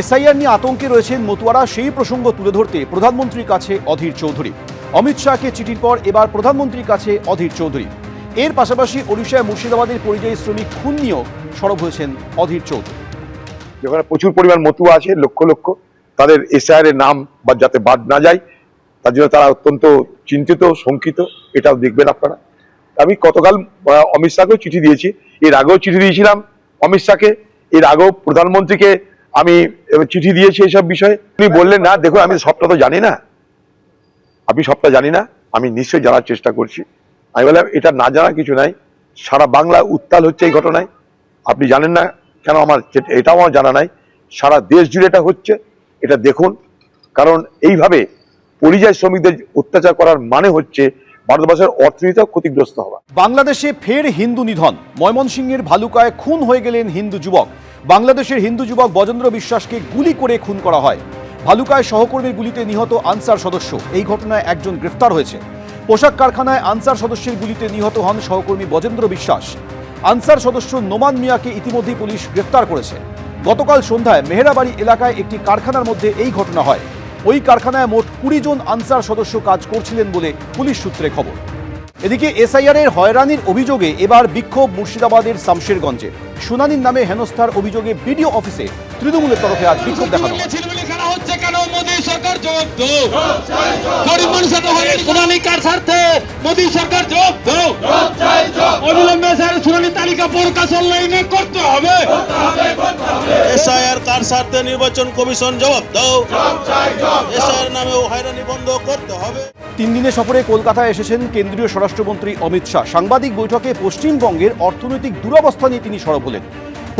SIR নিয়ে আতঙ্কে রয়েছেন মতুয়ারা, সেই প্রসঙ্গ তুলে ধরতে প্রধানমন্ত্রীর কাছে অধীর চৌধুরী। অমিত শাহকে চিঠির পর এবার প্রধানমন্ত্রীর কাছে অধীর চৌধুরী। এর পাশাপাশি ওড়িশায় মুর্শিদাবাদের পরিযায়ী শ্রমিক খুন নিয়েও সরব হয়েছেন অধীর চৌধুরী। যেখানে প্রচুর পরিমাণ মতুয়া আছে, লক্ষ লক্ষ। তাদের এসআইআর এর নাম বা যাতে বাদ না যায়, তার জন্য তারা অত্যন্ত চিন্তিত, শঙ্কিত, এটাও দেখবেন আপনারা। আমি গতকাল অমিত শাহকেও চিঠি দিয়েছি। এর আগেও চিঠি দিয়েছিলাম অমিত শাহকে। এর আগেও প্রধানমন্ত্রীকে আমি চিঠি দিয়েছি এইসব বিষয়ে। উনি বললেন না দেখুন আমি সবটা তো জানি না। আমি সবটা জানি না, আমি নিশ্চয়ই জানার চেষ্টা করছি। আমি বললাম, এটা না জানা কিছু নাই। সারা বাংলা উত্তাল হচ্ছে এই ঘটনায়। আপনি জানেন না কেন আমার এটাও আমার জানা নাই। সারা দেশ জুড়ে এটা হচ্ছে। এটা দেখুন। কারণ এইভাবে পরিযায়ী শ্রমিকদের অত্যাচার করার মানে হচ্ছে ভারতবর্ষের অর্থনীতি ক্ষতিগ্রস্ত হওয়া। বাংলাদেশে ফের হিন্দু নিধন। ময়মনসিংহের ভালুকায় খুন হয়ে গেলেন হিন্দু যুবক। বাংলাদেশের হিন্দু যুবক বজেন্দ্র বিশ্বাসকে গুলি করে খুন করা হয়। ভালুকায় সহকর্মীর গুলিতে নিহত আনসার সদস্য। এই ঘটনায় একজন গ্রেফতার হয়েছে। পোশাক কারখানায় আনসার সদস্যের গুলিতে নিহত হন সহকর্মী বজেন্দ্র বিশ্বাস। আনসার সদস্য নোমান মিয়াকে ইতিমধ্যেই পুলিশ গ্রেফতার করেছে। গতকাল সন্ধ্যায় মেহেরাবাড়ি এলাকায় একটি কারখানার মধ্যে এই ঘটনা হয়। ওই কারখানায় মোট কুড়ি জন আনসার সদস্য কাজ করছিলেন বলে পুলিশ সূত্রে খবর। এদিকে এসআইআর এর হয়রানির অভিযোগে এবার বিক্ষোভ মুর্শিদাবাদের শামশেরগঞ্জে। শুনানির নামে হেনস্থার অভিযোগে বিডিও অফিসে তৃণমূলের তরফে আজ বিক্ষোভ দেখানো হয়। মোদী সরকার জবাব দো গরিব মানুষের তো হয়নি শুনানি কার স্বার্থে? মোদী সরকার জবাব দো অবিলম্বে স্যার শুনানি তালিকা প্রকাশ অনলাইনে করতে হবে। এসআইআর কার স্বার্থে নির্বাচন কমিশন জবাব দাও। এসআইআর নামে হয়রানি বন্ধ করতে হবে। তিন দিনের সফরে কলকাতায় এসেছেন কেন্দ্রীয় স্বরাষ্ট্রমন্ত্রী অমিত শাহ। সাংবাদিক বৈঠকে পশ্চিমবঙ্গের অর্থনৈতিক দুরবস্থা নিয়ে তিনি সরব হলেন।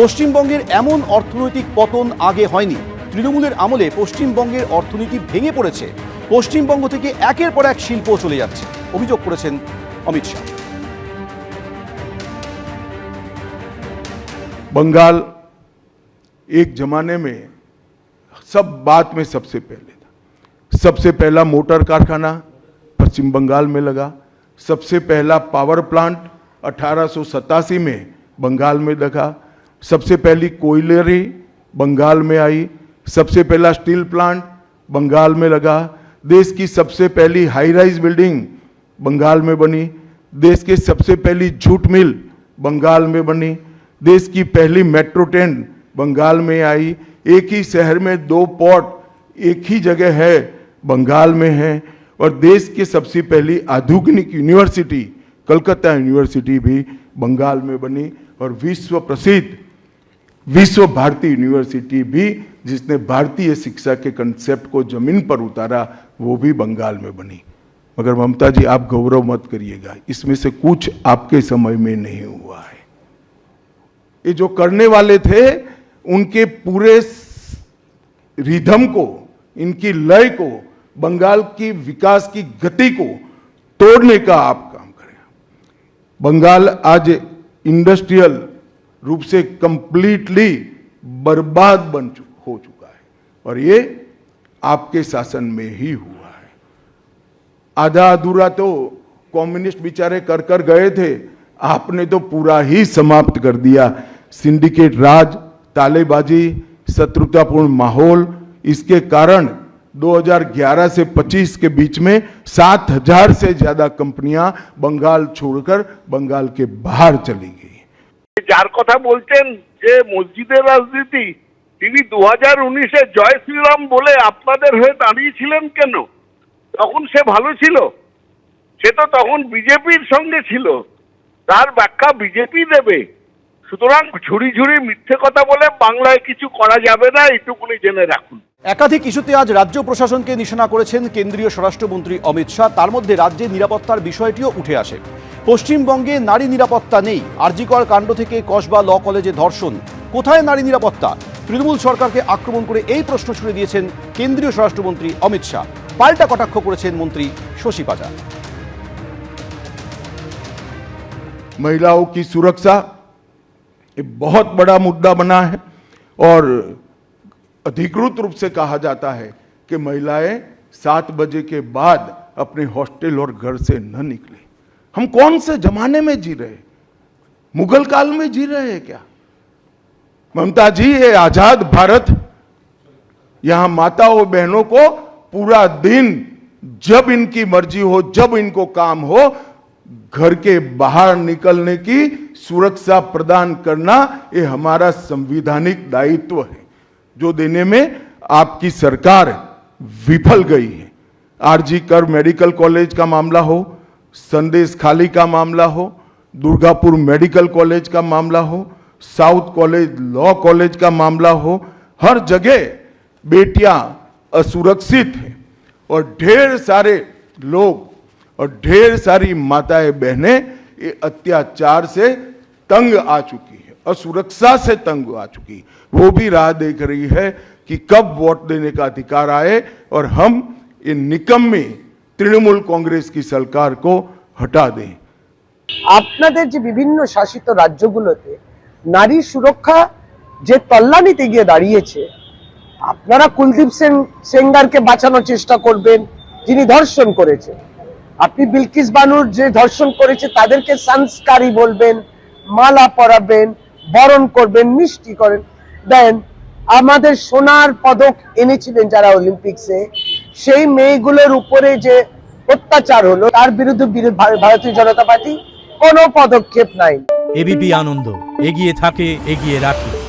পশ্চিমবঙ্গের এমন অর্থনৈতিক পতন আগে হয়নি। তৃণমূলের আমলে পশ্চিমবঙ্গের অর্থনীতি ভেঙে পড়েছে পশ্চিমবঙ্গ থেকে একের পর এক শিল্প চলে যাচ্ছে অভিযোগ করেছেন অমিত শাহ बंगाल एक जमाने में सब बात में सबसे पहले था सबसे पहला मोटर कारखाना पश्चिम बंगाल में लगा सबसे पहला पावर प्लांट अठारह में बंगाल में लगा सबसे पहली कोयलरी बंगाल में आई सबसे पहला स्टील प्लांट बंगाल में लगा। देश की सबसे पहली हाई राइज बिल्डिंग बंगाल में बनी। देश के सबसे पहली जूट मिल बंगाल में बनी। देश की पहली मेट्रो ट्रेन बंगाल में आई। एक ही शहर में दो पोर्ट एक ही जगह है, बंगाल में है। और देश की सबसे पहली आधुनिक यूनिवर्सिटी कलकत्ता यूनिवर्सिटी भी बंगाल में बनी। और विश्व प्रसिद्ध विश्व भारती यूनिवर्सिटी भी जिसने भारतीय शिक्षा के कंसेप्ट को ज़मीन पर उतारा, वो भी बंगाल में बनी। मगर ममता जी आप गौरव मत करिएगा, इसमें से कुछ आपके समय में नहीं हुआ है। ये जो करने वाले थे, उनके पूरे रिधम को, इनकी लय को, बंगाल की विकास की गति को तोड़ने का आप काम करें। बंगाल आज इंडस्ट्रियल रूप से कंप्लीटली बर्बाद बन चु, हो चुका है। और ये आपके शासन में ही हुआ है। आधा अधूरा तो कम्युनिस्ट बेचारे कर कर गए थे। आपने तो पूरा ही समाप्त कर दिया। सिंडिकेट राज तालेबाजी शत्रुतापूर्ण माहौल इसके कारण 2011 से 25 के बीच में 7000 से ज़्यादा कंपनियाँ बंगाल छोड़कर बंगाल के बाहर चली गई। যার কথা বলছেন যে মসজিদের রাজনীতি, তিনি দু হাজার উনিশে জয় শ্রীরাম বলে আপনাদের হয়ে দাঁড়িয়েছিলেন কেন? তখন সে ভালো ছিল। সে তো তখন বিজেপির সঙ্গে ছিল। তার ব্যাখ্যা বিজেপি দেবে। সুতরাং ঝুড়ি ঝুড়ি মিথ্যে কথা বলে বাংলায় কিছু করা যাবে না এইটুকুনি জেনে রাখুন। একাধিক ইস্যুতে আজ রাজ্য প্রশাসনকে নিশানা করেছেন কেন্দ্রীয় স্বরাষ্ট্রমন্ত্রী অমিত শাহ তার মধ্যে রাজ্যের নিরাপত্তার বিষয়টিও উঠে আসে পশ্চিমবঙ্গে নারী নিরাপত্তা নেই আরজিকর কাণ্ড থেকে কসবা ল কলেজে ধর্ষণ কোথায় নারী নিরাপত্তা তৃণমূল সরকারকে আক্রমণ করে এই প্রশ্ন ছুড়ে দিয়েছেন কেন্দ্রীয় স্বরাষ্ট্রমন্ত্রী অমিত শাহ পাল্টা কটাক্ষ করেছেন মন্ত্রী শশী পাজা महिलाओं की सुरक्षा ये बहुत बड़ा मुद्दा बना है और अधिकृत रूप से कहा जाता है कि महिलाएँ सात बजे के बाद अपने हॉस्टल और घर से न निकले। हम कौन से जमाने में जी रहे मुगल काल में जी रहे हैं क्या? ममता जी, ये आज़ाद भारत। यहाँ माताओं बहनों को पूरा दिन जब इनकी मर्ज़ी हो, जब इनको काम हो, घर के बाहर निकलने की सुरक्षा प्रदान करना ये हमारा संविधानिक दायित्व है। जो देने में आपकी सरकार विफल गई है। आरजी कर मेडिकल कॉलेज का मामला हो, संदेश खाली का मामला हो, दुर्गापुर मेडिकल कॉलेज का मामला हो, साउथ कॉलेज, लॉ कॉलेज का मामला हो, हर जगह बेटियाँ असुरक्षित हैं और ढेर सारे लोग और ढेर सारी माताएँ बहनें, ये अत्याचार से तंग आ चुकी असुरक्षा से तंग आ चुकी है वो भी राह देख रही है कि कब वोट देने का अधिकार आए और हम ये निकम्मी तृणमूल कांग्रेस की सरकार को हटा दें আপনাদের যে বিভিন্ন শাসিত রাজ্যগুলোতে নারী সুরক্ষা যে তল্লানিতে গিয়ে দাঁড়িয়েছে আপনারা কুলদীপ সেন সেঙ্গারকে বাঁচানোর চেষ্টা করবেন যিনি ধর্ষণ করেছে আপনি বিলকিস বানুর যে ধর্ষণ করেছে তাদেরকে সংস্কারী বলবেন মালা পরাবেন বরণ করবেন, মিষ্টি করেন। দেন আমাদের সোনার পদক এনেছিলেন যারা অলিম্পিক্সে সেই মেয়েগুলোর উপরে যে অত্যাচার হলো, তার বিরুদ্ধে বিরো- ভারতীয় জনতা পার্টি কোনো পদক্ষেপ নাই। এবিপি আনন্দ, এগিয়ে থাকে, এগিয়ে রাখে।